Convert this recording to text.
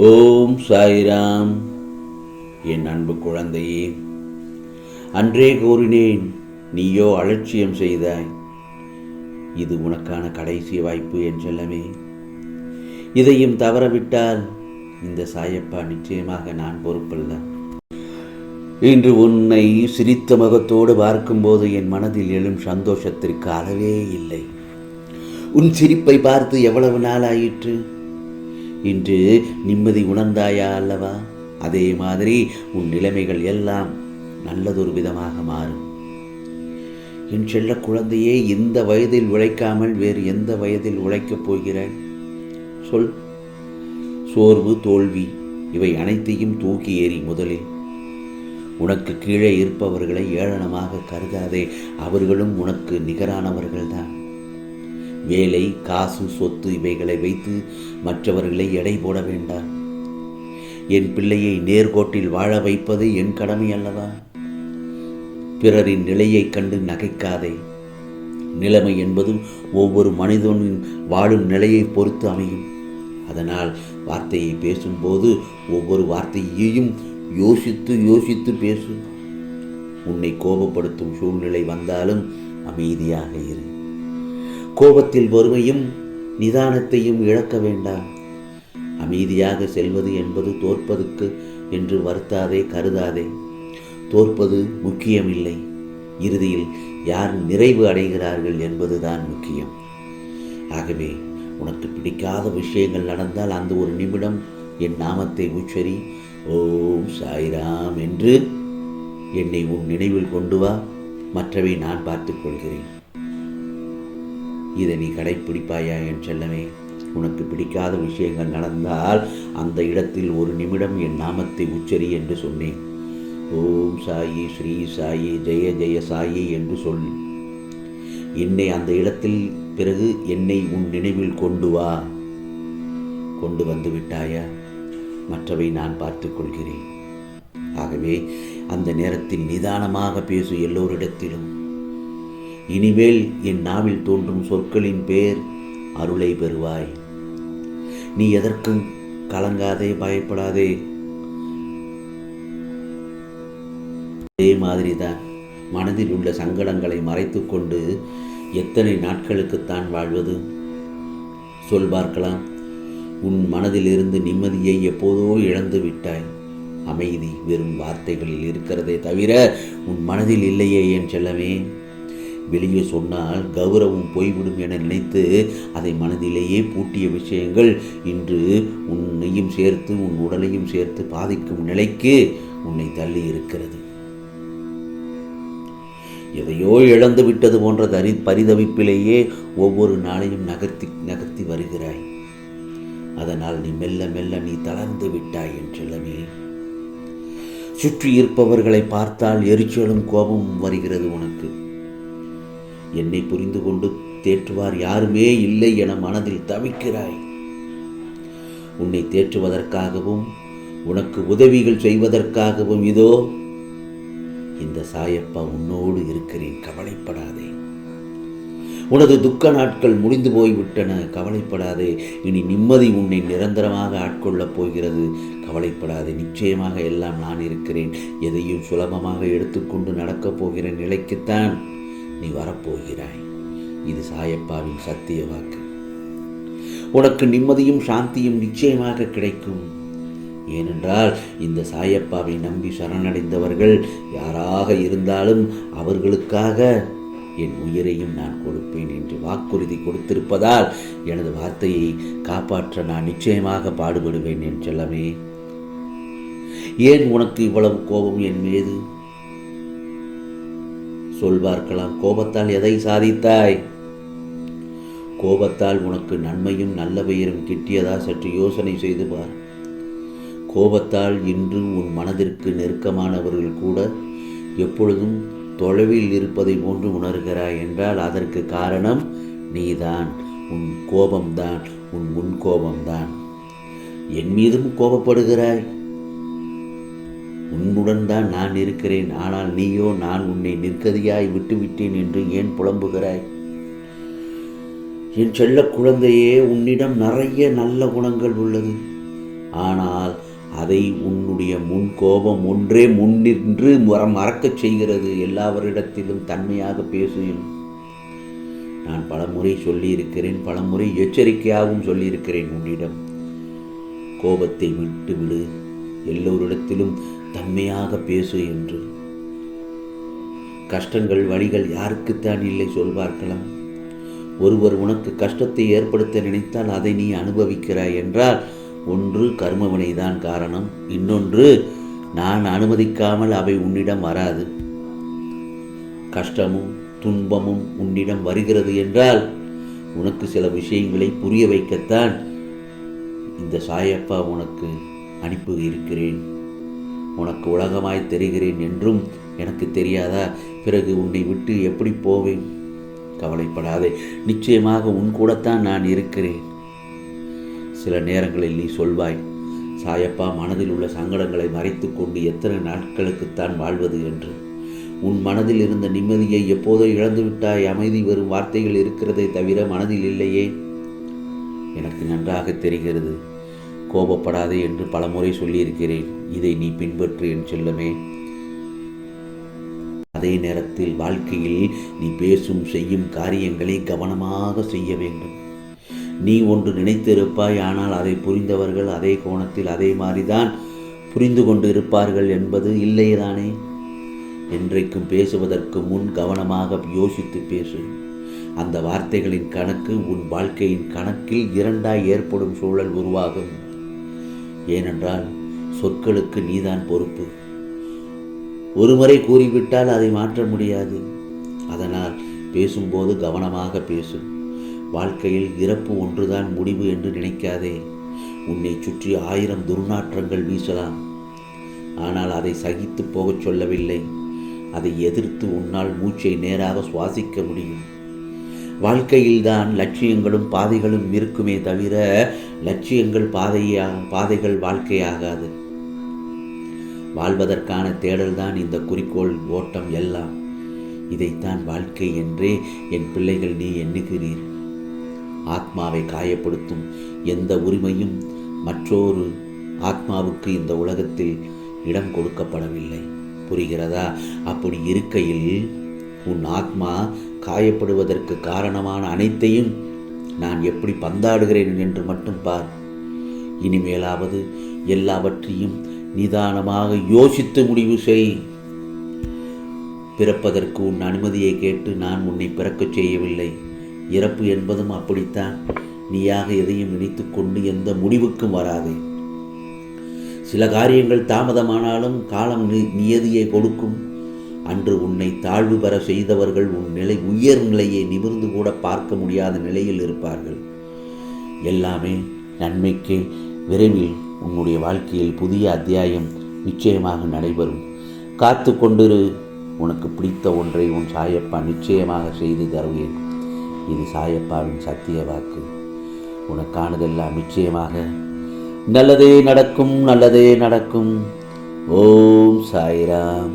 ஓம் சாய்ராம். என் அன்பு குழந்தையே அன்றே கூறினேன் நீயோ அலட்சியம் செய்தாய். இது உனக்கான கடைசி வாய்ப்பு என் செல்லமே. இதையும் தவறவிட்டால் இந்த சாயப்பா நிச்சயமாக நான் பொறுப்பல்ல. இன்று உன்னை சிரித்த முகத்தோடு பார்க்கும்போது என் மனதில் எழும் சந்தோஷத்திற்கு அளவே இல்லை. உன் சிரிப்பை பார்த்து எவ்வளவு நாள் ஆயிற்று இன்று நிம்மதி உணர்ந்தாயா அல்லவா? அதே மாதிரி உன் நிலைமைகள் எல்லாம் நல்லதொரு விதமாக மாறும். என் செல்ல குழந்தையே இந்த வயதில் உழைக்காமல் வேறு எந்த வயதில் உழைக்கப் போகிறாய்? சொல். சோர்வு தோல்வி இவை அனைத்தையும் தூக்கி ஏறி முதலில். உனக்கு கீழே இருப்பவர்களை ஏளனமாக கருதாதே அவர்களும் உனக்கு நிகரானவர்கள்தான். வேலை காசு சொத்து இவைகளை வைத்து மற்றவர்களை எடை போட வேண்டாம். என் பிள்ளையை நேர்கோட்டில் வாழ வைப்பது என் கடமை அல்லவா? பிறரின் நிலையைக் கண்டு நகைக்காதே. நிலைமை என்பது ஒவ்வொரு மனிதனின் வாழும் நிலையை பொறுத்து அமையும். அதனால் வார்த்தையை பேசும்போது ஒவ்வொரு வார்த்தையையும் யோசித்து யோசித்து பேசு. உன்னை கோபப்படுத்தும் சூழ்நிலை வந்தாலும் அமைதியாக இரு. கோபத்தில் பொறுமையும் நிதானத்தையும் இழக்க வேண்டாம். அமைதியாக செல்வது என்பது தோற்பதுக்கு என்று வருத்தாதே கருதாதே. தோற்பது முக்கியமில்லை. இறுதியில் யார் நிறைவு அடைகிறார்கள் என்பதுதான் முக்கியம். ஆகவே உனக்கு பிடிக்காத விஷயங்கள் நடந்தால் அந்த ஒரு நிமிடம் என் நாமத்தை உச்சரி ஓம் சாய்ராம் என்று என்னை உன் நினைவில் கொண்டு வா. மற்றவை நான் பார்த்துக் கொள்கிறேன். இதை நீ கடைப்பிடிப்பாயா என் செல்லமே? உனக்கு பிடிக்காத விஷயங்கள் நடந்தால் அந்த இடத்தில் ஒரு நிமிடம் என் நாமத்தை உச்சரி என்று சொன்னேன். ஓம் சாயி ஸ்ரீ சாயி ஜெய ஜெய சாயி என்று சொல். என்னை அந்த இடத்தில் பிறகு என்னை உன் நினைவில் கொண்டு வா. கொண்டு வந்து விட்டாயா? மற்றவை நான் பார்த்துக் கொள்கிறேன். ஆகவே அந்த நேரத்தில் நிதானமாக பேசு எல்லோரிடத்திலும். இனிமேல் என் நாவில் தோன்றும் சொற்களின் பேர் அருளை பெறுவாய். நீ எதற்கும் கலங்காதே பயப்படாதே. அதே மாதிரிதான் மனதில் உள்ள சங்கடங்களை மறைத்துக்கொண்டு எத்தனை நாட்களுக்குத்தான் வாழ்வது? சொல் பார்க்கலாம். உன் மனதிலிருந்து நிம்மதியை எப்போதோ இழந்து விட்டாய். அமைதி வெறும் வார்த்தைகளில் இருக்கிறதே தவிர உன் மனதில் இல்லையே என் செல்லவே வெளியே சொன்னால் கௌரவம் போய்விடும் என நினைத்து அதை மனதிலேயே பூட்டிய விஷயங்கள் இன்று உன்னையும் சேர்த்து உன் உடலையும் சேர்த்து பாதிக்கும் நிலைக்கு உன்னை தள்ளி இருக்கிறது. எதையோ இழந்து விட்டது போன்ற தரி பரிதவிப்பிலேயே ஒவ்வொரு நாளையும் நகர்த்தி நகர்த்தி வருகிறாய். அதனால் நீ மெல்ல மெல்ல நீ தளர்ந்து விட்டாய் என் செல்லமே. சுற்றி இருப்பவர்களை பார்த்தால் எரிச்சலும் கோபமும் வருகிறது உனக்கு. என்னை புரிந்து கொண்டு தேற்றுவார் யாருமே இல்லை என மனதில் தவிக்கிறாய். உன்னை தேற்றுவதற்காகவும் உனக்கு உதவிகள் செய்வதற்காகவும் இதோ இந்த சாயப்பா உன்னோடு இருக்கிறேன் கவலைப்படாதே. உனது துக்க நாட்கள் முடிந்து போய்விட்டன கவலைப்படாதே. இனி நிம்மதி உன்னை நிரந்தரமாக ஆட்கொள்ளப் போகிறது. கவலைப்படாதே நிச்சயமாக எல்லாம் நான் இருக்கிறேன். எதையும் சுலபமாக எடுத்துக்கொண்டு நடக்கப் போகிற நிலைக்குத்தான் நீ வரப்போகிறாய். இது சாயப்பாவின் சத்திய வாக்கு. உனக்கு நிம்மதியும் சாந்தியும் நிச்சயமாக கிடைக்கும். ஏனென்றால் இந்த சாயப்பாவை நம்பி சரணடைந்தவர்கள் யாராக இருந்தாலும் அவர்களுக்காக என் உயிரையும் நான் கொடுப்பேன் என்று வாக்குறுதி கொடுத்திருப்பதால் எனது வார்த்தையை காப்பாற்ற நான் நிச்சயமாக பாடுபடுவேன் என் செல்லமே. ஏன் உனக்கு இவ்வளவு கோபம் என் மீது? சொல் பார்க்கலாம் கோபத்தால் எதை சாதித்தாய்? கோபத்தால் உனக்கு நன்மையும் நல்ல பெயரும் கிட்டியதா? சற்று யோசனை செய்து பார். கோபத்தால் இன்று உன் மனதிற்கு நெருக்கமானவர்கள் கூட எப்பொழுதும் தொலைவில் இருப்பதை போன்று உணர்கிறாய் என்றால் அதற்கு காரணம் நீதான். உன் கோபம்தான் உன் முன் கோபம்தான். என் மீதும் கோபப்படுகிறாய். உன்னுடன் தான் நான் இருக்கிறேன். ஆனால் நீயோ நான் உன்னை நிற்கதியாய் விட்டுவிட்டேன் என்று ஏன் புலம்புகிறாய்? என் செல்ல குழந்தையே உன்னிடம் நிறைய நல்ல குணங்கள் உள்ளது. ஆனால் அதை உன்னுடைய முன் கோபம் ஒன்றே முன்னின்று மற மறக்கச் செய்கிறது. எல்லாவரிடத்திலும் தன்மையாக பேசுகிறேன் நான் பலமுறை சொல்லியிருக்கிறேன் பலமுறை எச்சரிக்கையாகவும் சொல்லியிருக்கிறேன் உன்னிடம். கோபத்தை விட்டு விடு எல்லோரிடத்திலும் தன்மையாக பேசு என்று. கஷ்டங்கள் வழிகள் யாருக்குத்தான் இல்லை சொல்வார்களாம் ஒருவர் உனக்கு கஷ்டத்தை ஏற்படுத்த நினைத்தால் அதை நீ அனுபவிக்கிறாய் என்றால் ஒன்று கர்மவினைதான் காரணம். இன்னொன்று நான் அனுமதிக்காமல் அவை உன்னிடம் வராது. கஷ்டமும் துன்பமும் உன்னிடம் வருகிறது என்றால் உனக்கு சில விஷயங்களை புரிய வைக்கத்தான் இந்த சாயப்பா உனக்கு அனுப்பி இருக்கிறேன். உனக்கு உலகமாய் தெரிகிறேன் என்றும் எனக்கு தெரியாதா? பிறகு உன்னை விட்டு எப்படி போவேன்? கவலைப்படாதே. நிச்சயமாக உன் கூடத்தான் நான் இருக்கிறேன். சில நேரங்களில் நீ சொல்வாய் சாயப்பா மனதில் உள்ள சங்கடங்களை மறைத்து கொண்டு எத்தனை நாட்களுக்குத்தான் வாழ்வது என்று. உன் மனதில் இருந்த நிம்மதியை எப்போதோ இழந்துவிட்டாய் அமைதி வரும் வார்த்தைகள் இருக்கிறதை தவிர மனதில் இல்லையே. எனக்கு நன்றாக தெரிகிறது. கோபப்படாதே என்று பலமுறை சொல்லியிருக்கிறேன். இதை நீ பின்பற்று என் செல்லமே. அதே நேரத்தில் வாழ்க்கையில் நீ பேசும் செய்யும் காரியங்களை கவனமாக செய்ய வேண்டும். நீ ஒன்று நினைத்திருப்பாய் ஆனால் அதை புரிந்தவர்கள் அதே கோணத்தில் அதே மாதிரிதான் புரிந்து கொண்டு இருப்பார்கள் என்பது இல்லையதானே? என்றைக்கும் பேசுவதற்கு முன் கவனமாக யோசித்து பேசு. அந்த வார்த்தைகளின் கணக்கு உன் வாழ்க்கையின் கணக்கில் இரண்டாய் ஏற்படும் சூழல் உருவாகும். ஏனென்றால் சொற்களுக்கு நீதான் பொறுப்பு. ஒருமுறை கூறிவிட்டால் அதை மாற்ற முடியாது. அதனால் பேசும்போது கவனமாக பேசும் வாழ்க்கையில் இறப்பு ஒன்றுதான் முடிவு என்று நினைக்காதே. உன்னை சுற்றி ஆயிரம் துர்நாற்றங்கள் வீசலாம். ஆனால் அதை சகித்து போகச் சொல்லவில்லை. அதை எதிர்த்து உன்னால் மூச்சை நேராக சுவாசிக்க முடியும். வாழ்க்கையில்தான் லட்சியங்களும் பாதைகளும் இருக்குமே தவிர லட்சியங்கள் பாதையா பாதைகள் வாழ்க்கையாகாது. வாழ்வதற்கான தேடல்தான் இந்த குறிக்கோள் ஓட்டம் எல்லாம். இதைத்தான் வாழ்க்கை என்றே என் பிள்ளைகள் நீ எண்ணுகிறீர். ஆத்மாவை காயப்படுத்தும் எந்த உரிமையும் மற்றொரு ஆத்மாவுக்கு இந்த உலகத்தில் இடம் கொடுக்கப்படவில்லை. புரிகிறதா? அப்படி இருக்கையில் உன் ஆத்மா காயப்படுவதற்கு காரணமான அனைத்தையும் நான் எப்படி பந்தாடுகிறேன் என்று மட்டும் பார். இனிமேலாவது எல்லாவற்றையும் நிதானமாக யோசித்து முடிவு செய். பிறப்பதற்கு உன் அனுமதியை கேட்டு நான் உன்னை பிறக்கச் செய்யவில்லை. இறப்பு என்பதும் அப்படித்தான். நீயாக எதையும் நினைத்து கொண்டு எந்த முடிவுக்கும் வராதே. சில காரியங்கள் தாமதமானாலும் காலம் நியதியை கொடுக்கும். அன்று உன்னை தாழ்வு பெற செய்தவர்கள் உன் நிலை உயர் நிலையை நிமிர்ந்து கூட பார்க்க முடியாத நிலையில் இருப்பார்கள். எல்லாமே நன்மைக்கு விரைவில் உன்னுடைய வாழ்க்கையில் புதிய அத்தியாயம் நிச்சயமாக நடைபெறும். காத்து கொண்டிரு உனக்கு பிடித்த ஒன்றை உன் சாயப்பா நிச்சயமாக செய்து தருவேன். இது சாயப்பாவின் சத்திய வாக்கு. உனக்கானதெல்லாம் நிச்சயமாக. நல்லதே நடக்கும் நல்லதே நடக்கும். ஓம் சாய்ராம்.